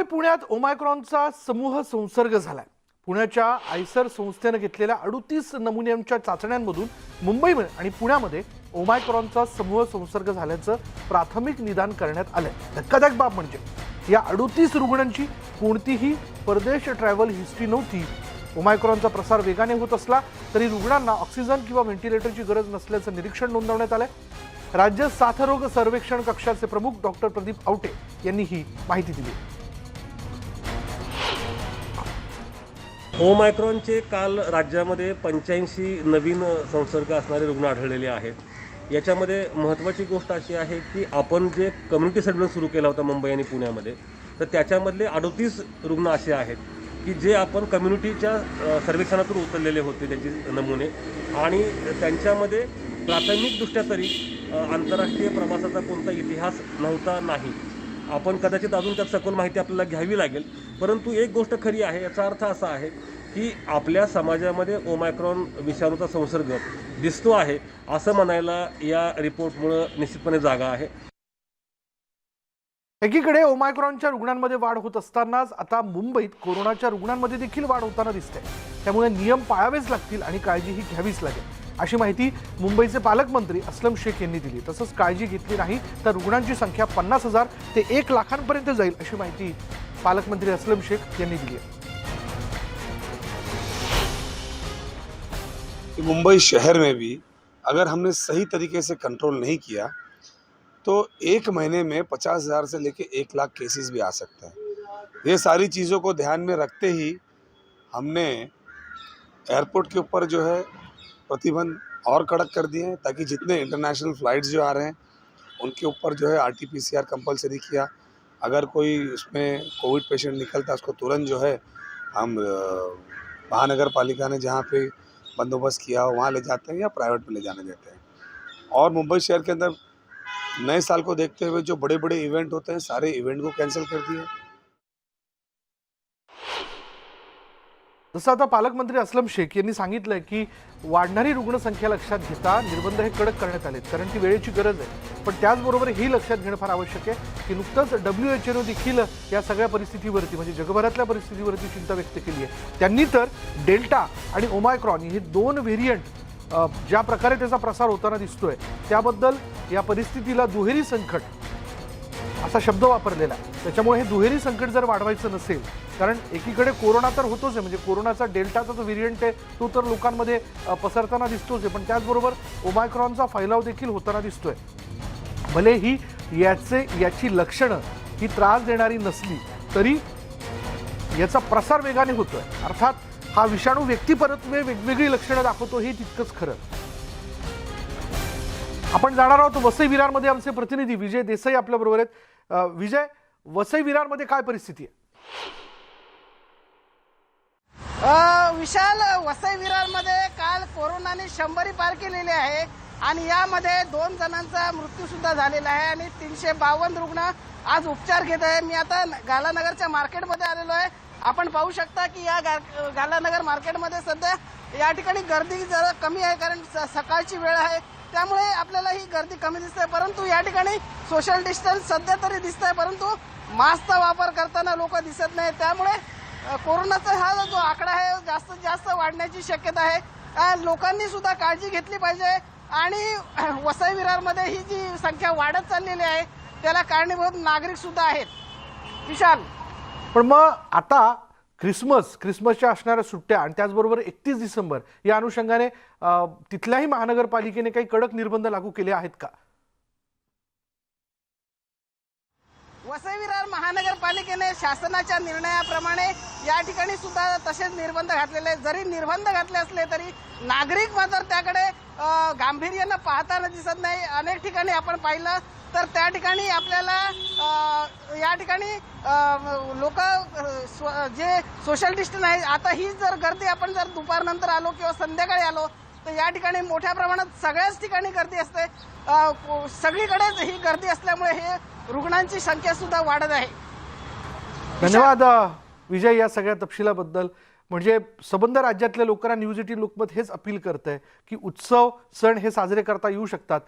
मुंबई पुण्यात ओमायक्रॉनचा समूह संसर्ग झालाय. पुण्याच्या आयसर संस्थेनं घेतलेल्या अडुतीस नमुन्यांच्या चाचण्यांमधून मुंबई आणि पुण्यामध्ये ओमायक्रॉनचा समूह संसर्ग झाल्याचं प्राथमिक निदान करण्यात आलंय. धक्कादायक बाब म्हणजे या अडुतीस रुग्णांची कोणतीही परदेश ट्रॅव्हल हिस्ट्री नव्हती. ओमायक्रॉनचा प्रसार वेगाने होत असला तरी रुग्णांना ऑक्सिजन किंवा व्हेंटिलेटरची गरज नसल्याचं निरीक्षण नोंदवण्यात आलंय. राज्य साथरोग सर्वेक्षण कक्षाचे प्रमुख डॉक्टर प्रदीप आवटे यांनी ही माहिती दिली ओमायक्रॉनचे काल राज्यामध्ये पंच्याऐंशी नवीन संसर्ग असणारे रुग्ण आढळलेले आहेत. याच्यामध्ये महत्त्वाची गोष्ट अशी आहे की आपण जे कम्युनिटी सर्व्हिलन्स सुरू केला होता मुंबई आणि पुण्यामध्ये तर त्याच्यामधले अडतीस रुग्ण असे आहेत की जे आपण कम्युनिटीच्या सर्वेक्षणातून उचललेले होते त्याचे नमुने. आणि त्यांच्यामध्ये प्राथमिकदृष्ट्या तरी आंतरराष्ट्रीय प्रवासाचा कोणता इतिहास नव्हता नाही. आपण कदाचित अजून त्यात सखोल माहिती आपल्याला घ्यावी लागेल. परंतु एक गोष्ट खरी आहे याचा अर्थ असा आहे की आपल्या समाजामध्ये ओमायक्रॉन विषाणूचा संसर्ग दिसतो आहे असं म्हणायला या रिपोर्टमुळं निश्चितपणे जागा आहे. एकीकडे ओमायक्रॉनच्या रुग्णांमध्ये वाढ होत असतानाच आता मुंबईत कोरोनाच्या रुग्णांमध्ये देखील वाढ होताना दिसते. त्यामुळे नियम पाळावेच लागतील आणि काळजीही घ्यावीच लागेल. अशी माहिती मुंबईचे पालकमंत्री असलम शेख यांनी दिली. तसंच घेतली नाही तर रुग्णांची संख्या पन्नास हज़ार ते एक लाखांपर्यंत जाईल अशी माहिती पालकमंत्री अस्लम शेख यांनी कि मुंबई शहर में भी अगर हमने सही तरीके से कंट्रोल नहीं किया तो एक महीने में पचास हज़ार से लेके एक लाख केसेस भी आ सकते हैं। ये सारी चीज़ों को ध्यान में रखते ही हमने एयरपोर्ट के ऊपर जो है प्रतिबंध और कड़क कर दिए हैं, ताकि जितने इंटरनेशनल फ़्लाइट्स जो आ रहे हैं, उनके ऊपर जो है R T P C R compulsory KIA. अगर कोई उसमें कोविड पेशेंट निकलता उसको तुरंत जो है हम महानगर पालिका ने जहाँ पे बंदोबस्त किया हो, वहाँ ले जाते हैं या प्राइवेट में ले जाने देते हैं। और मुंबई शहर के अंदर नए साल को देखते हुए जो बड़े बड़े इवेंट होते हैं, सारे इवेंट को कैंसिल कर दिए। जसं आता पालकमंत्री असलम शेख यांनी सांगितलंय की वाढणारी रुग्णसंख्या लक्षात घेता निर्बंध हे कडक करण्यात आलेत कारण ती वेळेची गरज आहे. पण त्याचबरोबर हे लक्षात घेणं फार आवश्यक आहे की नुकतंच डब्ल्यू एच एनं देखील या सगळ्या परिस्थितीवरती म्हणजे जगभरातल्या परिस्थितीवरती चिंता व्यक्त केली आहे. त्यांनी तर डेल्टा आणि ओमायक्रॉन हे दोन व्हेरियंट ज्या प्रकारे त्याचा प्रसार होताना दिसतोय त्याबद्दल या परिस्थितीला दुहेरी संकट असा शब्द वापरलेला आहे. त्याच्यामुळे हे दुहेरी संकट जर वाढवायचं नसेल कारण एकीकडे कोरोना तर होतोच आहे. म्हणजे कोरोनाचा डेल्टाचा जो व्हेरियंट आहे तो तर लोकांमध्ये पसरताना दिसतोच आहे. पण त्याचबरोबर ओमायक्रॉनचा फैलाव देखील होताना दिसतोय. भले ही याचे याची लक्षणं ही त्रास देणारी नसली तरी याचा प्रसार वेगाने होतोय. अर्थात हा विषाणू व्यक्तिपरत्वे वेगवेगळी लक्षणं दाखवतो हे तितकंच खरं. आपण जाणार आहोत वसई विरारमध्ये आमचे प्रतिनिधी विजय देसाई आपल्याबरोबर आहेत. विजय वसई विरारमध्ये काय परिस्थिती आहे? विशाल वसई विरारमध्ये काल कोरोनाने शंभरी पार केलेली आहे आणि यामध्ये दोन जणांचा मृत्यू सुद्धा झालेला आहे आणि तीनशे बावन्न रुग्ण आज उपचार घेत आहे. मी आता गालानगरच्या मार्केटमध्ये आलेलो आहे. आपण पाहू शकता की या गालानगर मार्केटमध्ये सध्या या ठिकाणी गर्दी जरा कमी आहे कारण स- सकाळची वेळ आहे. त्यामुळे आपल्याला ही गर्दी कमी दिसते. परंतु या ठिकाणी सोशल डिस्टन्स सध्या तरी दिसतंय. परंतु मास्कचा वापर करताना लोक दिसत नाही त्यामुळे कोरोनाचा हा जो आकडा आहे जास्तीत जास्त वाढण्याची शक्यता आहे. लोकांनी सुद्धा काळजी घेतली पाहिजे आणि वसई विरारमध्ये ही जी संख्या वाढत चाललेली आहे त्याला कारणीभूत नागरिक सुद्धा आहेत. विशाल. पण मग आता क्रिसमस क्रिसमसच्या असणाऱ्या सुट्ट्या आणि त्याचबरोबर एकतीस डिसेंबर या अनुषंगाने तिथल्याही महानगरपालिकेने काही कडक निर्बंध लागू केले आहेत का? वसई विरार महानगरपालिकेने शासनाच्या निर्णयाप्रमाणे या ठिकाणी सुद्धा तसेच निर्बंध घातलेले आहेत. जरी निर्बंध घातले असले तरी नागरिक मात्र त्याकडे गांभीर्यानं पाहताना दिसत नाही अनेक ठिकाणी आपण पाहिलं तर त्या ठिकाणी आपल्याला या ठिकाणी लोक जे सोशल डिस्टन्स आहे आता ही जर गर्दी आपण जर दुपारनंतर आलो किंवा संध्याकाळी आलो तर या ठिकाणी मोठ्या प्रमाणात सगळ्याच ठिकाणी गर्दी असते. सगळीकडेच ही गर्दी असल्यामुळे हे रुग्णांची संख्या सुद्धा वाढत आहे. धन्यवाद विजय या सगळ्या तपशिलाबद्दल. म्हणजे सबंध राज्यातल्या लोकांना न्यूज एटीन लोकमत हेच अपील करत आहे की उत्सव सण हे साजरे करता येऊ शकतात.